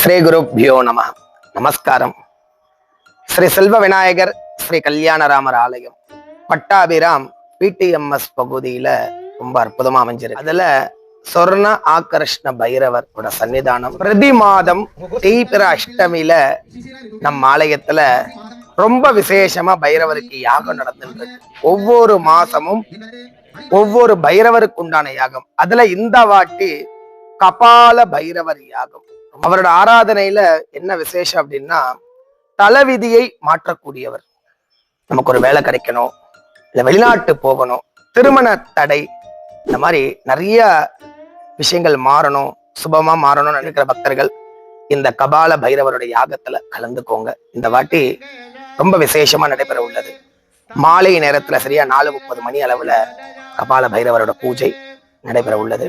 ஸ்ரீ குருப்யோ நம. நமஸ்காரம். ஸ்ரீ செல்வ விநாயகர் ஸ்ரீ கல்யாணராமர் ஆலயம். பட்டாபிராம் பிடிஎம்எஸ் பகுதியில ரொம்ப அற்புதமா அமைஞ்சிருக்கு. அதுல சொர்ண ஆகர்ஷ்ண பைரவரோட சன்னிதானம். பிரதி மாதம் தீபிர அஷ்டமியில நம் ஆலயத்துல ரொம்ப விசேஷமா பைரவருக்கு யாகம் நடந்துட்டு ஒவ்வொரு மாசமும் ஒவ்வொரு பைரவருக்கு உண்டான யாகம். அதுல இந்த வாட்டி கபால பைரவர் யாகம் அவரோட ஆராதனையில என்ன விசேஷம் அப்படின்னா தலைவிதியை மாற்றக்கூடியவர். நமக்கு ஒரு வேலை கிடைக்கணும் இல்ல வெளிநாட்டு போகணும் திருமண தடை இந்த மாதிரி நிறைய விஷயங்கள் மாறணும் சுபமா மாறணும்னு நினைக்கிற பக்தர்கள் இந்த கபால பைரவருடைய யாகத்துல கலந்துக்கோங்க. இந்த வாட்டி ரொம்ப விசேஷமா நடைபெற உள்ளது. மாலை நேரத்துல சரியா நாலு முப்பது மணி அளவுல கபால பைரவரோட பூஜை நடைபெற உள்ளது.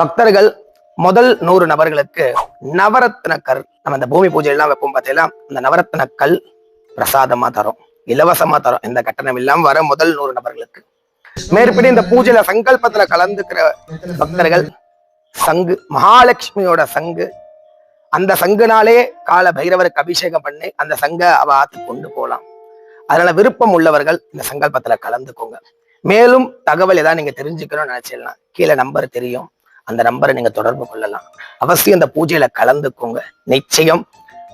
பக்தர்கள் முதல் நூறு நபர்களுக்கு நவரத்ன கல் நம்ம இந்த பூமி பூஜை எல்லாம் வைப்போம் பார்த்தீங்களா? அந்த நவரத்ன கல் பிரசாதமா தரும் இலவசமா தரும். எந்த கட்டணம் இல்லாம வர முதல் நூறு நபர்களுக்கு. மேற்படி இந்த பூஜையில சங்கல்பத்துல கலந்துக்கிற பக்தர்கள் சங்கு மகாலட்சுமியோட சங்கு. அந்த சங்குனாலே கால பைரவருக்கு அபிஷேகம் பண்ணி அந்த சங்க அவ ஆத்து கொண்டு போகலாம் அதனால விருப்பம் உள்ளவர்கள் இந்த சங்கல்பத்துல கலந்துக்கோங்க. மேலும் தகவல் ஏதாவது நீங்க தெரிஞ்சுக்கணும்னு நினைச்சிடலாம் கீழே நம்பர் தெரியும். அந்த நம்பரை நீங்க தொடர்பு கொள்ளலாம். அவசியம் இந்த பூஜையில கலந்துக்கோங்க. நிச்சயம்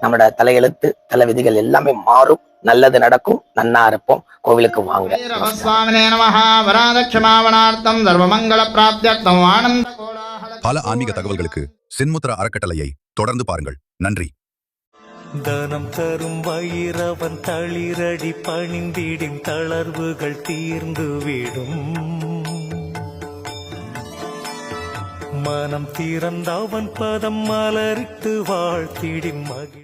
நம்மளோட தலையெழுத்து தலை விதிகள் எல்லாமே மாறும். நல்லது நடக்கும். நன்னா இருப்போம். கோவிலுக்கு வாங்க. பல ஆன்மீக தகவல்களுக்கு சின்முத்திர அறக்கட்டளையை தொடர்ந்து பாருங்கள். நன்றி. தனம் தரும் வயிறவன் தளிரடி பணிந்திடும் தளர்வுகள் தீர்ந்துவிடும் மனம் திறந்தவன் பதம் மலரித்து வாழ்த்திடி மகிழ்